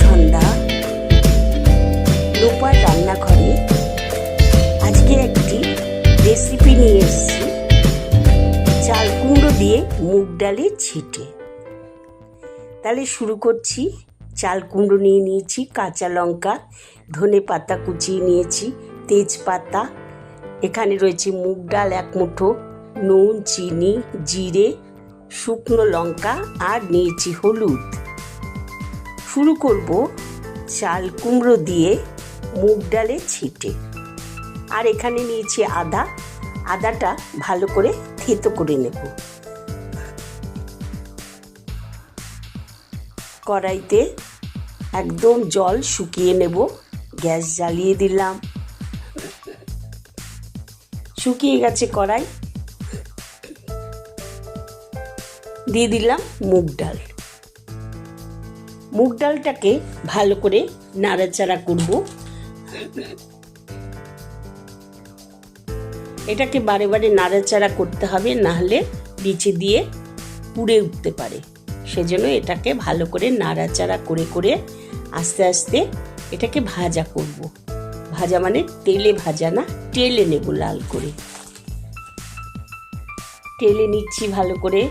সন্ধ্যা, লোপার রান্নাঘরে আজকে একটি রেসিপি নিয়ে এসেছি। চাল কুমড়ো দিয়ে মুগ ডালে ছিটে। তাহলে শুরু করছি। চাল কুমড়ো নিয়ে নিয়েছি, কাঁচা লঙ্কা, ধনে পাতা কুচিয়ে নিয়েছি, তেজপাতা, এখানে রয়েছে মুগ ডাল, এক মুঠো, নুন, চিনি, জিরে, শুকনো লঙ্কা আর নিয়েছি হলুদ। শুরু করব চাল কুমড়ো দিয়ে মুগ ডালে ছিটে। আর এখানে নিয়েছি আদা। আদাটা ভালো করে থেতো করে নেব। কড়াইতে একদম জল শুকিয়ে নেব। গ্যাস জ্বালিয়ে দিলাম। শুকিয়ে গেছে কড়াই। দিয়ে দিলাম মুগ ডাল। মুগ ডালটাকে ভালো করে নাড়াচাড়া করব। এটাকে বারে বারে নাড়াচাড়া করতে হবে নাহলে নিচে দিয়ে পুড়ে উঠতে পারে। সেজন্য এটাকে ভালো করে নাড়াচাড়া করে করে আস্তে আস্তে এটাকে ভাজা করব। ভাজা মানে তেলে ভাজা না, টেলে নেব লাল করে। টেলে নিচ্ছি ভালো করে।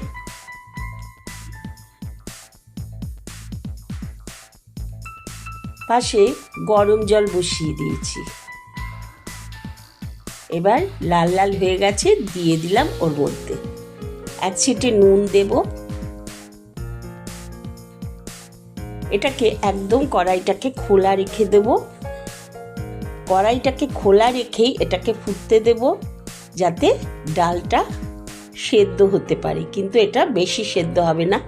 পাশে গরম জল বসিয়ে দিয়েছি। এবার লাল লাল হয়ে গেছে, দিয়ে দিলাম ওর মধ্যে। এক ছিটে নুন দেব। এটাকে একদম কড়াইটাকে খোলা রেখে দেব। কড়াইটাকে খোলা রেখেই এটাকে ফুটতে দেব, যাতে ডালটা সেদ্ধ হতে পারে। কিন্তু এটা বেশি সেদ্ধ হবে না।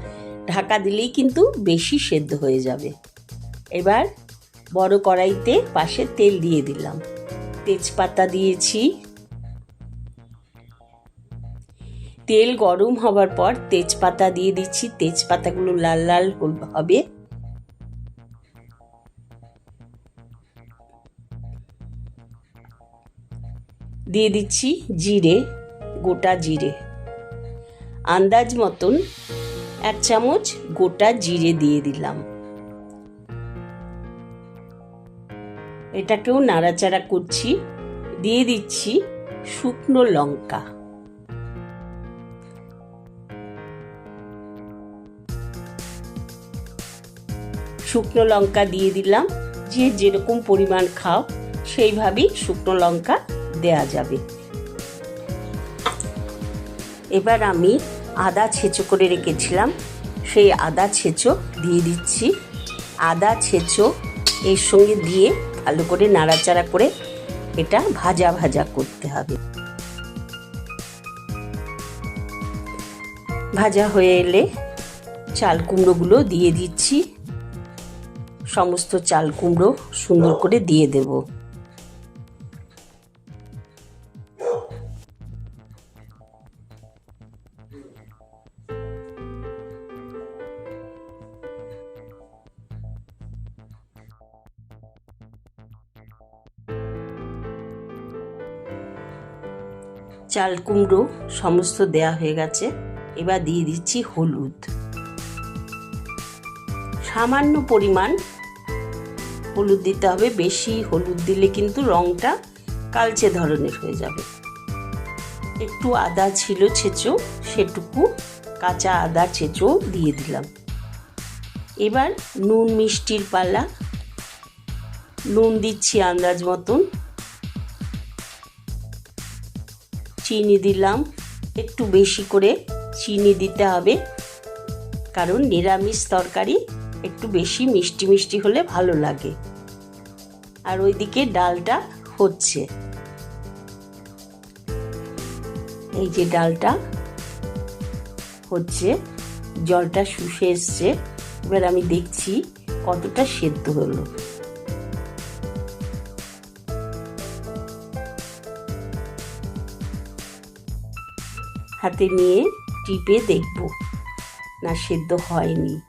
ঢাকা দিলেই কিন্তু বেশি সেদ্ধ হয়ে যাবে। এবার বড় কড়াইতে পাশে তেল দিয়ে দিলাম। তেজপাতা দিয়েছি। তেল গরম হবার পর তেজপাতা দিয়ে দিচ্ছি। তেজপাতাগুলো লাল লাল হবে। দিয়ে দিচ্ছি জিরে, গোটা জিরে। আন্দাজ মতন এক চামচ গোটা জিরে দিয়ে দিলাম। এটাকেও নাড়াচাড়া করছি, দিয়ে দিচ্ছি শুকনো লঙ্কা। শুকনো লঙ্কা দিয়ে দিলাম, যে যেরকম পরিমাণ খাও, সেইভাবেই শুকনো লঙ্কা দেয়া যাবে। এবার আমি আদা ছেঁচো করে রেখেছিলাম, সেই আদা ছেঁচো দিয়ে দিচ্ছি। আদা ছেঁচো এর সঙ্গে দিয়ে ভালো করে নাড়াচাড়া করে এটা ভাজা ভাজা করতে হবে। ভাজা হয়ে এলে চাল কুমড়োগুলো দিয়ে দিচ্ছি। সমস্ত চাল কুমড়ো সুন্দর করে দিয়ে দেব। চাল কুমড়ো সমস্ত দেয়া হয়ে গেছে। এবার দিয়ে দিচ্ছি হলুদ। সামান্য পরিমাণ হলুদ দিতে হবে। বেশি হলুদ দিলে কিন্তু রঙটা কালচে ধরনের হয়ে যাবে। একটু আদা ছিল ছেঁচো, সেটুকু কাঁচা আদা ছেঁচো দিয়ে দিলাম। এবার নুন মিষ্টির পালা। নুন দিচ্ছি আন্দাজ মতন। চিনি দিলাম। একটু বেশি করে চিনি দিতে হবে। কারণ নিরামিষ তরকারি একটু বেশি মিষ্টি মিষ্টি হলে ভালো লাগে। আর ওইদিকে ডালটা হচ্ছে। এই যে ডালটা হচ্ছে, জলটা শুষে এসছে। এবার আমি দেখছি কতটা সেদ্ধ হলো। হাতে নিয়ে টিপে দেখব। না, সেদ্ধ হয়নি।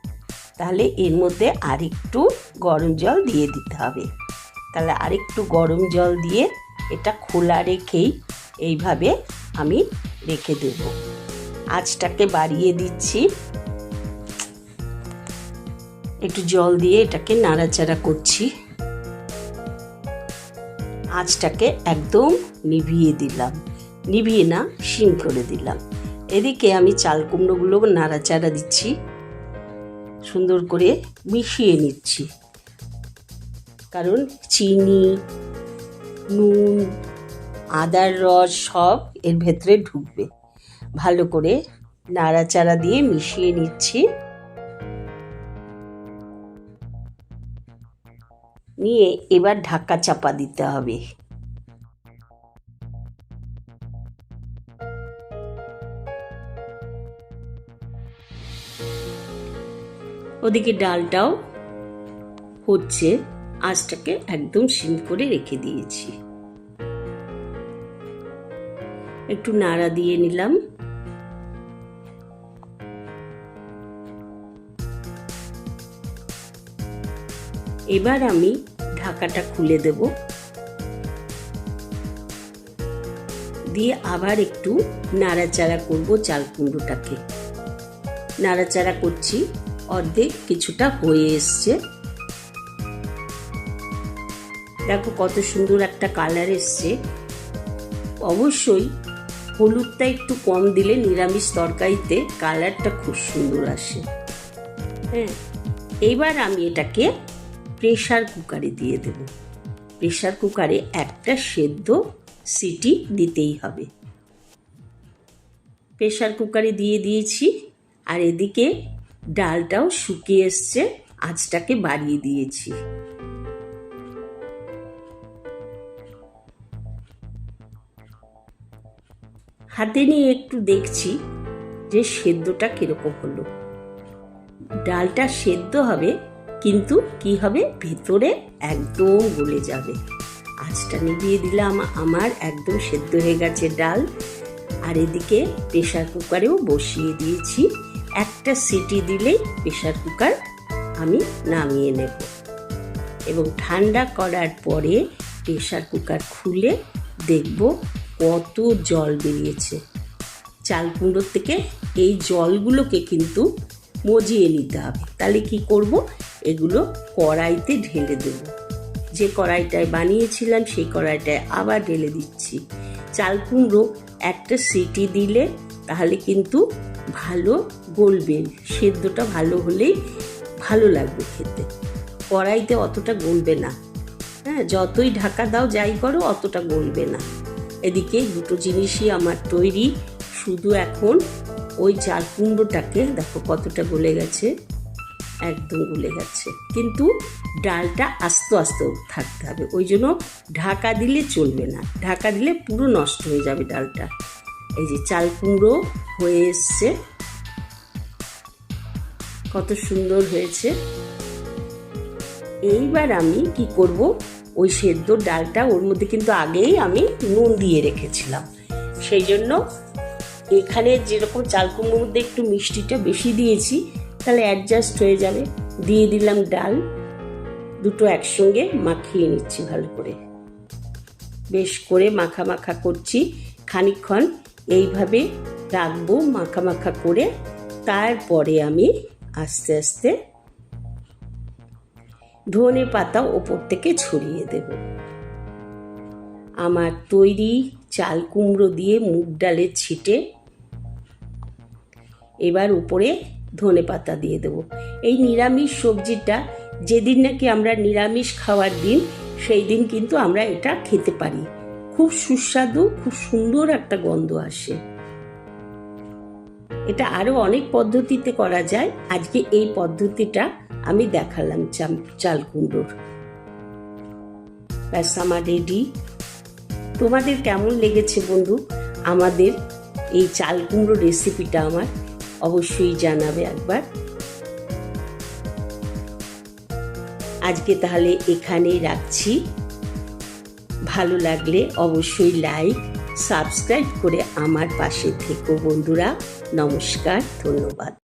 তাহলে এর মধ্যে আরেকটু গরম জল দিয়ে দিতে হবে। তাহলে আরেকটু গরম জল দিয়ে এটা খোলা রেখেই এইভাবে আমি রেখে দেব। আঁচটাকে বাড়িয়ে দিচ্ছি। একটু জল দিয়ে এটাকে নাড়াচাড়া করছি। আঁচটাকে একদম নিভিয়ে দিলাম। নিভিয়ে না সিম করে দিলাম। এদিকে আমি চাল কুমড়োগুলো নাড়াচাড়া দিচ্ছি। সুন্দর করে মিশিয়ে নিচ্ছি। কারণ চিনি, নুন, আদার রস সব এর ভেতরে ঢুকবে। ভালো করে নাড়াচাড়া দিয়ে মিশিয়ে নিচ্ছি। নিয়ে এবার ঢাকা চাপা দিতে হবে। ওদিকে ডালটাও হচ্ছে আঁচটাকে একদম সিম করে রেখে দিয়েছি। একটু নাড়া দিয়ে নিলাম। এবার আমি ঢাকাটা খুলে দেব। দিয়ে আবার একটু নাড়াচাড়া করব চাল কুমড়োটাকে। নাড়াচাড়া করছি। অর্ধেক কিছুটা হয়ে এসছে। দেখো কত সুন্দর একটা কালার এসছে। অবশ্যই হলুদটা একটু কম দিলে নিরামিষ তরকারিতে কালারটা খুব সুন্দর আসে। হ্যাঁ এইবার আমি এটাকে প্রেশার কুকারে দিয়ে দেব। প্রেশার কুকারে একটা সেদ্ধ সিটি দিতেই হবে। প্রেশার কুকারে দিয়ে দিয়েছি। আর এদিকে ডালটাও শুকিয়ে এসছে, আঁচটাকে বাড়িয়ে দিয়েছি। হাতে নিয়ে একটু দেখছি যে সেদ্ধটা কীরকম হলো। ডালটা সেদ্ধ হবে, কিন্তু কি হবে? ভেতরে একদম গলে যাবে। আঁচটা নিভিয়ে দিলাম, আমার একদম সেদ্ধ হয়ে গেছে ডাল। আর এদিকে প্রেশার কুকারেও বসিয়ে দিয়েছি। একটা সিটি দিলেই প্রেশার কুকার আমি নামিয়ে নেব। এবং ঠান্ডা করার পরে প্রেশার কুকার খুলে দেখব কত জল বেরিয়েছে। চাল কুমড়োর থেকে এই জলগুলোকে কিন্তু মজিয়ে নিতে হবে। তাহলে কি করব? এগুলো কড়াইতে ঢেলে দেব। যে কড়াইটায় বানিয়েছিলাম, সেই কড়াইটায় আবার ঢেলে দিচ্ছি। চাল কুমড়ো একটা সিটি দিলে তাহলে কিন্তু ভালো গলবে। সেদ্ধটা ভালো হলেই ভালো লাগবে খেতে। কড়াইতে অতটা গলবে না। হ্যাঁ যতই ঢাকা দাও যাই করো, অতটা গলবে না। এদিকে দুটো জিনিসই আমার তৈরি। শুধু এখন ওই চাল কুমড়োটাকে দেখো কতটা গলে গেছে। একদম গলে গেছে। কিন্তু ডালটা আস্তে আস্তে থাকতে হবে। ওই জন্য ঢাকা দিলে চলবে না। ঢাকা দিলে পুরো নষ্ট হয়ে যাবে ডালটা। এই যে চাল কুমড়ো হয়ে এসছে। কত সুন্দর হয়েছে। এইবার আমি কি করব? ওই সেদ্ধ ডালটা, ওর মধ্যে কিন্তু আগেই আমি নুন দিয়ে রেখেছিলাম। সেই জন্য এখানে যেরকম চাল কুমড়োর মধ্যে একটু মিষ্টিটা বেশি দিয়েছি, তাহলে অ্যাডজাস্ট হয়ে যাবে। দিয়ে দিলাম ডাল। দুটো একসঙ্গে মাখিয়ে নিচ্ছি ভালো করে। বেশ করে মাখা মাখা করছি। খানিক্ষণ এইভাবে রাখব মাখা মাখা করে। তারপরে আমি আস্তে আস্তে ধনে পাতা ওপর থেকে ছড়িয়ে দেব। আমার তৈরি চাল কুমড়ো দিয়ে মুগ ডালের ছিটে এবার উপরে ধনে পাতা দিয়ে দেব। এই নিরামিষ সবজিটা যেদিন নাকি আমরা নিরামিষ খাওয়ার দিন, সেই দিন কিন্তু আমরা এটা খেতে পারি। খুব সুস্বাদু, খুব সুন্দর একটা গন্ধ আসে। এটা আরও অনেক পদ্ধতিতে করা যায়। আজকে এই পদ্ধতিটা আমি দেখালাম চাল কুমড়োর ব্যাস, আমার রেডি। তোমাদের কেমন লেগেছে বন্ধু? আমাদের এই চাল কুমড়ো রেসিপিটা আমার অবশ্যই জানাবে একবার। আজকে তাহলে এখানেই রাখছি। ভালো লাগলে অবশ্যই লাইক সাবস্ক্রাইব করে আমার পাশে থেকো বন্ধুরা। নমস্কার ধন্যবাদ।